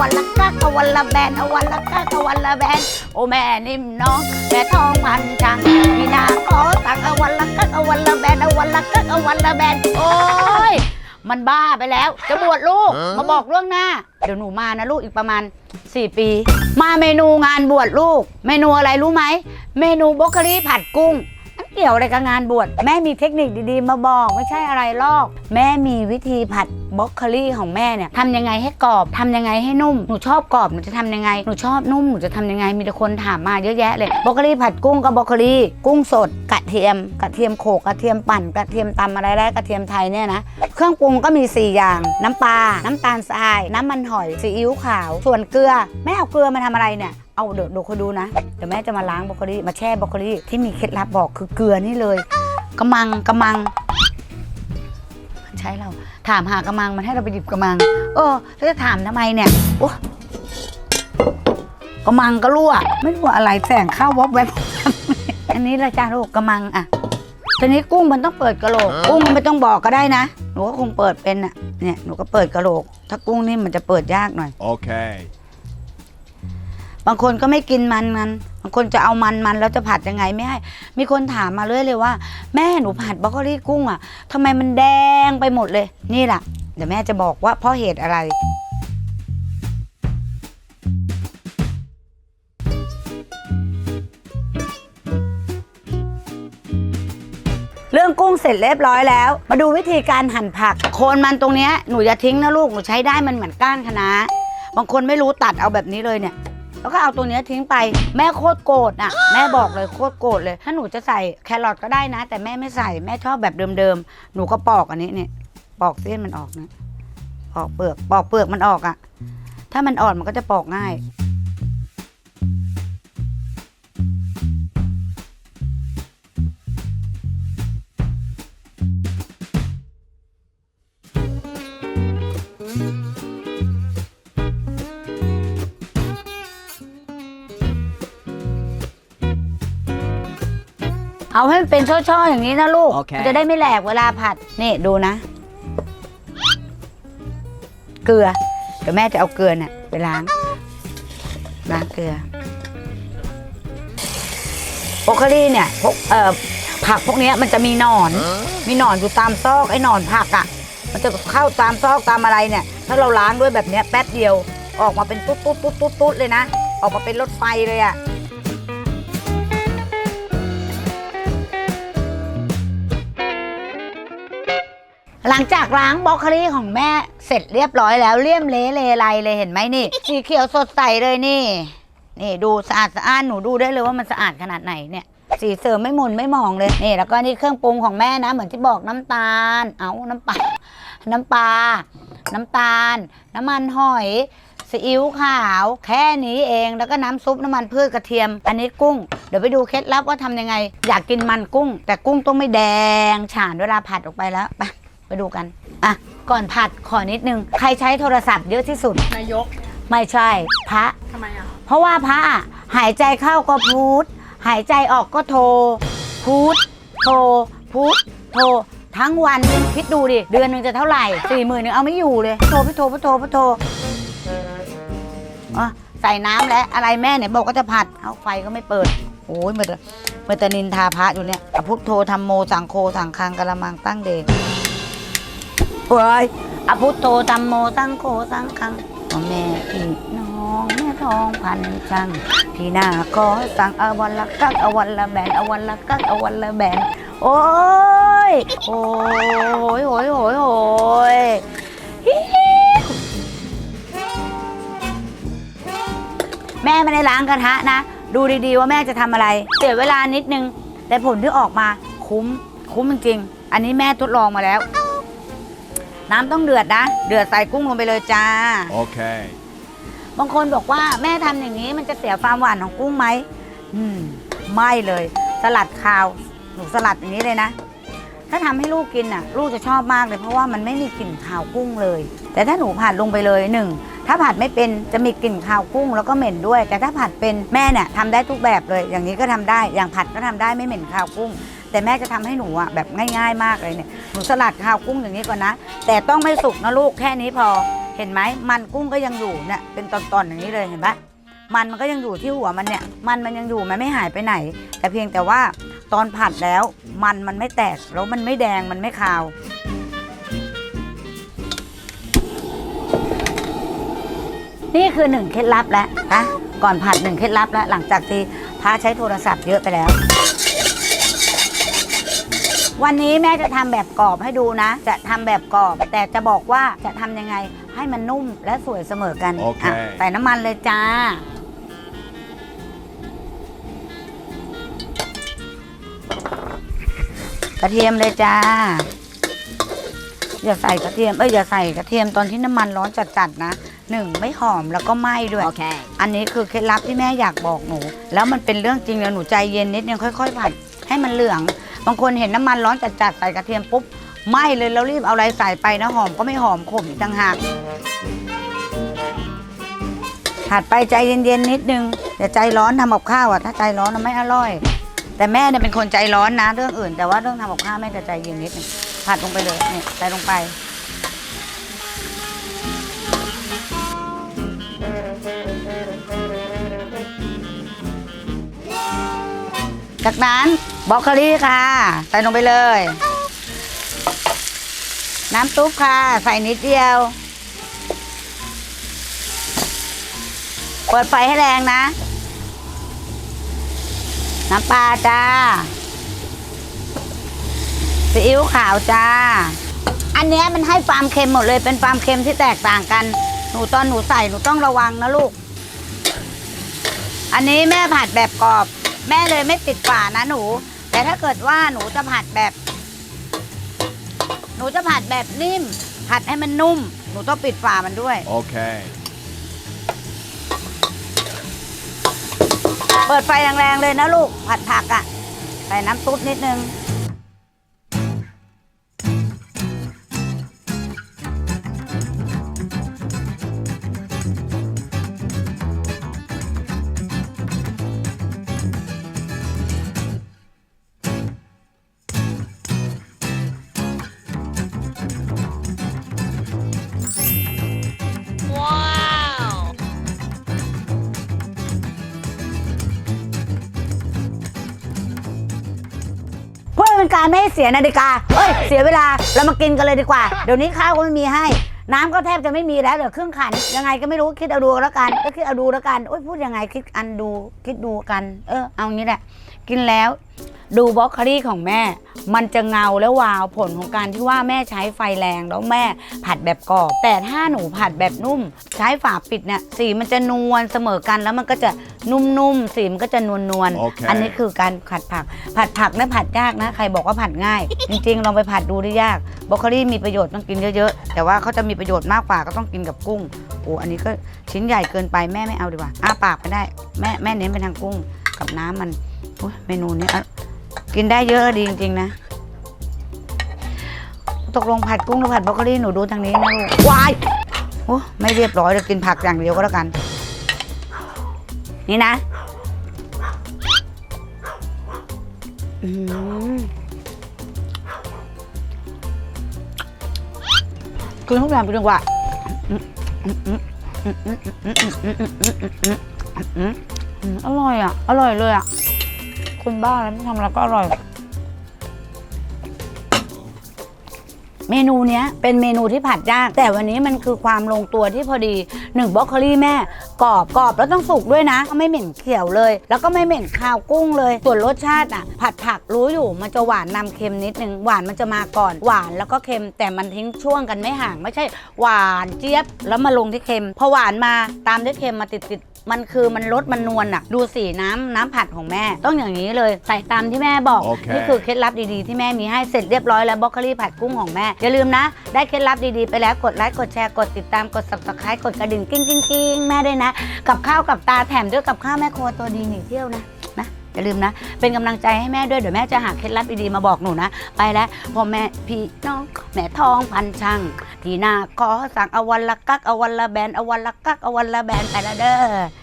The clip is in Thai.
วันละกักเอาวันละแบนเอาวันละกักเอาวันละแบนโอ้แม่นิ่มน้องแม่ทองพันจังพี่นาขอตักเอาวันละกักเอาวันละแบนเอาวันละกักเอาวันละแบนโอ้ยมันบ้าไปแล้ว จะบวชลูกมาบอกล่วงหน้า เดี๋ยวหนูมานะลูกอีกประมาณ 4 ปี มาเมนูงานบวชลูก เมนูอะไรรู้ไหม เมนูบรอกโคลีผัดกุ้งมัน เกี่ยวอะไรกับงานบวชแม่มีเทคนิคดีๆ มาบอกไม่ใช่อะไรลอก แม่มีวิธีผัดบรอกคลีของแม่เนี่ยทำยังไงให้กรอบทำยังไงให้นุ่มหนูชอบกรอบหนูจะทำยังไงหนูชอบนุ่มหนูจะทำยังไงมีแต่คนถามมาเยอะแยะเลยบรอกคลีผัดกุ้งกับบรอกคลีกุ้งสดกระเทียมกระเทียมโขกกระเทียมปั่นกระเทียมตำอะไรได้กระเทียมไทยเนี่ยนะเครื่องปรุงก็มี 4 อย่าง น้ำปลาน้ำตาลทราย น้ำมันหอยซีอิ๊วขาว ส่วนเกลือแม่เอาเกลือมาทำอะไรเนี่ย เอาเดี๋ยวเดี๋ยวคอยดูนะเดี๋ยวแม่จะมาล้างบรอกโคลีมาแช่บรอกโคลีที่มีเคล็ดลับบอกคือเกลือนี่เลยกระมังกระมัง มันใช้เรา ถามหากระมังมันให้เราไปหยิบกระมัง เออแล้วจะถามทำไมเนี่ยโอ้กระมังก็รั่ว ไม่รู้อะไรแสงเข้าวอบแวบ อันนี้ละจ้าลูกกระมังอะทีนี้กุ้งมันต้องเปิดกระโหลกกุ้งไม่ต้องบอกก็ได้นะหนูก็คงเปิดเป็นอะเนี่ยหนูก็เปิดกระโหลก ถ้ากุ้งนี่มันจะเปิดยากหน่อย Okay. บางคนก็ไม่กินมันมันบางคนจะเอามันมันแล้วจะผัดยังไงไม่ให้ มีคนถามมาเรื่อยเลยว่า แม่หนูผัดบรอกโคลีกุ้งอะทำไมมันแดงไปหมดเลย นี่แหละเดี๋ยวแม่จะบอกว่าเพราะเหตุอะไร เรื่องกุ้งเสร็จเรียบร้อยแล้ว มาดูวิธีการหั่นผัก โคนมันตรงเนี้ยหนูอย่าทิ้งนะลูกหนูใช้ได้มันเหมือนก้านคะน้าบางคนไม่รู้ตัดเอาแบบนี้เลยเนี่ย แล้วก็เอาตัวเนี้ยทิ้งไปแม่โคตรโกรธอะ แม่บอกเลยโคตรโกรธเลย ถ้าหนูจะใส่แครอทก็ได้นะ แต่แม่ไม่ใส่แม่ชอบแบบเดิมๆ หนูก็ปอกอันนี้เนี่ยปอกเส้นมันออกนะปอกเปลือกปอกเปลือกมันออกอะ ถ้ามันอ่อนมันก็จะปอกง่าย เอาให้มันเป็นช่อๆอย่างนี้นะลูก โอเค มันจะได้ไม่แหลกเวลาผัด นี่ดูนะ เกลือ เดี๋ยวแม่จะเอาเกลือเนี่ยไปล้าง ล้างเกลือโบรอกโคลีเนี่ยพวกเอ่อผักพวกเนี้ยมันจะมีหนอน มีหนอนอยู่ตามซอกไอ้หนอนผักอะ่ะ มันจะเข้าตามซอกตามอะไรเนี่ย ถ้าเราล้างด้วยแบบเนี้ยแป๊บเดียว ออกมาเป็นตุ๊ดตุ๊ดตุ๊ดตุ๊ดตุ๊ดเลยนะ ออกมาเป็นรถไฟเลยอะ่ หลังจากล้างบรอกโคลีของแม่เสร็จเรียบร้อยแล้วเลี่ยมเละเลไรเลยเห็นไหมนี่ สีเขียวสดใสเลยนี่ นี่ดูสะอาดสะอ้านหนูดูได้เลยว่ามันสะอาดขนาดไหนเนี่ย สีเสริมไม่หมุนไม่มองเลยนี่แล้วก็นี่เครื่องปรุงของแม่นะ เหมือนที่บอกน้ำตาล เอาน้ำปลาน้ำปลาน้ำตาล น้ำมันหอยซีอิ๊วขาว แค่นี้เองแล้วก็น้ำซุปน้ำมันพืชกระเทียม อันนี้กุ้ง เดี๋ยวไปดูเคล็ดลับว่าทำยังไง อยากกินมันกุ้ง แต่กุ้งต้องไม่แดงฉานเวลาผัดออกไปแล้วไป ไปดูกัน อะ ก่อนผัดขอนิดนึง ใครใช้โทรศัพท์เยอะที่สุด นายกไม่ใช่ พระ ทำไมอะ เพราะว่าพระอะหายใจเข้าก็พูด หายใจออกก็โทร พูด โทร พูด โทร ทั้งวันคิดดูดิ เดือนหนึ่งจะเท่าไหร่สี่หมื่นนึงเอาไม่อยู่เลย โทรพี่โทรพี่โทรพี่โทรอะใส่น้ำแล้วอะไรแม่เนี่ยบอกก็จะผัด เอาไฟก็ไม่เปิด โอ้ยเมื่อแต่เมื่อแต่นินทาพระอยู่เนี่ยอพุทโธธรรมโมสังโฆสังคังกะละมังตั้งเดช เฮ้ยอพุทโธธรรมโมสังโฆสังคังพ่อแม่พี่น้องแม่ทองพันจังพี่นาขอสั่งอาวันละกักอาวันละแบนอาวันละกักอาวันละแบนโอ้ยโอ้ยโอ้ยโอ้ยโอ้ยแม่ไม่ได้ล้างกระทะนะ ดูดีๆว่าแม่จะทำอะไรเสียเวลานิดนึง แต่ผลที่ออกมาคุ้ม คุ้มจริงๆอันนี้แม่ทดลองมาแล้ว น้ำต้องเดือดนะ เดือดใส่กุ้งลงไปเลยจ้า Okay. บางคนบอกว่าแม่ทำอย่างนี้มันจะเสียความหวานของกุ้งไหมอืม ไม่เลย สลัดคาว หนูสลัดอย่างนี้เลยนะ ถ้าทำให้ลูกกินอะ ลูกจะชอบมากเลย เพราะว่ามันไม่มีกลิ่นคาวกุ้งเลย แต่ถ้าหนูผัดลงไปเลยหนึ่งถ้าผัดไม่เป็นจะมีกลิ่นคาวกุ้งแล้วก็เหม็นด้วย แต่ถ้าผัดเป็นแม่เนี่ยทำได้ทุกแบบเลย อย่างนี้ก็ทำได้อย่างผัดก็ทำได้ไม่เหม็นคาวกุ้ง แต่แม่จะทำให้หนูอะแบบง่าย ๆ มากเลยเนี่ยหนูสลัดคาวกุ้งอย่างนี้ก่อนนะ แต่ต้องไม่สุกนะลูกแค่นี้พอเห็นไหมมันกุ้งก็ยังอยู่เนี่ยเป็นตอนๆอย่างนี้เลยเห็นปะมันมันก็ยังอยู่ที่หัวมันเนี่ย มันมันยังอยู่มันไม่หายไปไหน แต่เพียงแต่ว่าตอนผัดแล้วมันมันไม่แตกแล้วมันไม่แดงมันไม่คาวนี่คือหนึ่งเคล็ดลับแล้วนะก่อนผัดหนึ่งเคล็ดลับแล้ว หลังจากที่พาใช้โทรศัพท์เยอะไปแล้ว วันนี้แม่จะทำแบบกรอบให้ดูนะ จะทำแบบกรอบ แต่จะบอกว่าจะทำยังไงให้มันนุ่มและสวยเสมอกันโอเคะใส่น้ำมันเลยจ้า กระเทียมเลยจ้า อย่าใส่กระเทียม เอ้ยอย่าใส่กระเทียมตอนที่น้ำมันร้อนจัดๆนะหนึ่งไม่หอมแล้วก็ไหม้ด้วย Okay. อันนี้คือเคล็ดลับที่แม่อยากบอกหนู แล้วมันเป็นเรื่องจริงเลยหนูใจเย็นนิดนึงค่อย ๆ ผัดให้มันเหลือง บางคนเห็นน้ำมันร้อนจัดๆใส่กระเทียมปุ๊บไหม้เลยแล้วรีบเอาอะไรใส่ไปนะหอมก็ไม่หอมขมอีกต่างหากผัดไปใจเย็นๆนิดนึงอย่าใจร้อนทำกับข้าวอะถ้าใจร้อนมันไม่อร่อย แต่แม่เนี่ยเป็นคนใจร้อนนะเรื่องอื่น แต่ว่าเรื่องทำกับข้าวแม่จะใจเย็นนิดนึงผัดลงไปเลยเนี่ยใส่ลงไป จากนั้นบรอกโคลีค่ะ ใส่ลงไปเลย น้ำซุปค่ะ ใส่นิดเดียวเปิดไฟให้แรงนะ น้ำปลาจ้าซีอิ๊วขาวจ้า อันนี้มันให้ความเค็มหมดเลย เป็นความเค็มที่แตกต่างกัน หนูตอนหนูใส่หนูต้องระวังนะลูก อันนี้แม่ผัดแบบกรอบ แม่เลยไม่ปิดฝานะหนู แต่ถ้าเกิดว่าหนูจะผัดแบบ หนูจะผัดแบบนิ่ม ผัดให้มันนุ่ม หนูต้องปิดฝามันด้วย Okay. เปิดไฟแรงๆเลยนะลูก ผัดผักอะ่ะ ใส่น้ำซุปนิดนึง เป็นการไม่ให้เสียนาฬิกาเอ้ย เสียเวลา เรามากินกันเลยดีกว่า เดี๋ยวนี้ข้าวก็ไม่มีให้ น้ำก็แทบจะไม่มีแล้วเหลือครึ่งขัน ยังไงก็ไม่รู้คิดเอาดูแล้วกัน ก็คิดเอาดูแล้วกันโอ้ยพูดยังไงคิดอันดูคิดดูกัน เออเอางี้แหละ กินแล้ว ดูบล็อกโคลี่ของแม่ มันจะเงาและวาวผลของการที่ว่าแม่ใช้ไฟแรงแล้วแม่ผัดแบบกรอบ แต่ถ้าหนูผัดแบบนุ่ม ใช้ฝาปิดเนี่ยสีมันจะนวลเสมอกันแล้วมันก็จะนุ่มๆสีมันก็จะนวลโอเค ๆอันนี้คือการผัดผัก ผัดผักเนี่ยผัดยากนะ ใครบอกว่าผัดง่าย จริงๆลองไปผัดดูได้ยากบรอกโคลี่มีประโยชน์ต้องกินเยอะๆ แต่ว่าเขาจะมีประโยชน์มากกว่าก็ต้องกินกับกุ้งโอ้อันนี้ก็ชิ้นใหญ่เกินไปแม่ไม่เอาดีกว่าอ้าปากไปได้แม่แม่เน้นไปทางกุ้งกับน้ำมันโอ้ยเมนูนี้อะ กินได้เยอะดีจริง ๆ นะ ตกลงผัดกุ้งหรือผัดบรอกโคลีหนูดูทางนี้นะลูกวายโอ้ไม่เรียบร้อยเรากินผักอย่างเดียวก็แล้วกัน นี่นะคือทุกอย่างเป็นจังหวะอร่อยอะ อร่อยเลยอะ คุณบ้าแล้วทำแล้วก็อร่อย เมนูเนี้ยเป็นเมนูที่ผัดยาก แต่วันนี้มันคือความลงตัวที่พอดีหนึ่งบรอกโคลี่แม่กรอบกรอบแล้วต้องสุกด้วยนะไม่เหม็นเขียวเลย แล้วก็ไม่เหม็นคาวกุ้งเลย ส่วนรสชาติอะ ผัดผักรู้อยู่มันจะหวานนำเค็มนิดนึงหวานมันจะมาก่อนหวานแล้วก็เค็มแต่มันทิ้งช่วงกันไม่ห่าง ไม่ใช่ หวานเจี๊ยบแล้วมาลงที่เค็มพอหวานมาตามด้วยเค็มมาติดติด มันคือมันรสมันนวลอะ ดูสีน้ำน้ำผัดของแม่ ต้องอย่างนี้เลยใส่ตามที่แม่บอก โอเค นี่คือเคล็ดลับดีๆที่แม่มีให้เสร็จเรียบร้อยแล้วบล็อกโคลี่ผัดกุ้งของแม่ อย่าลืมนะ ได้เคล็ดลับดีๆไปแล้วกดไลค์กดแชร์กดติดตามกด subscribe กดกระดิ่งกิ้งกิ้งกิ้งแม่ด้วยนะ กับข้าวกับตาแถมด้วยกับข้าวแม่ครัวตัวดีหนีเที่ยวนะนะ อย่าลืมนะ เป็นกำลังใจให้แม่ด้วย เดี๋ยวแม่จะหาเคล็ดลับดีๆมาบอกหนูนะ ไปแล้วพ่อแม่พี่น้อง แม่ทองพันช่างที่หน้าขอสั่งเอาวันละกักเอาวันละแบนเอาวันละกักเอาวันละแบนไปแล้วเด้อ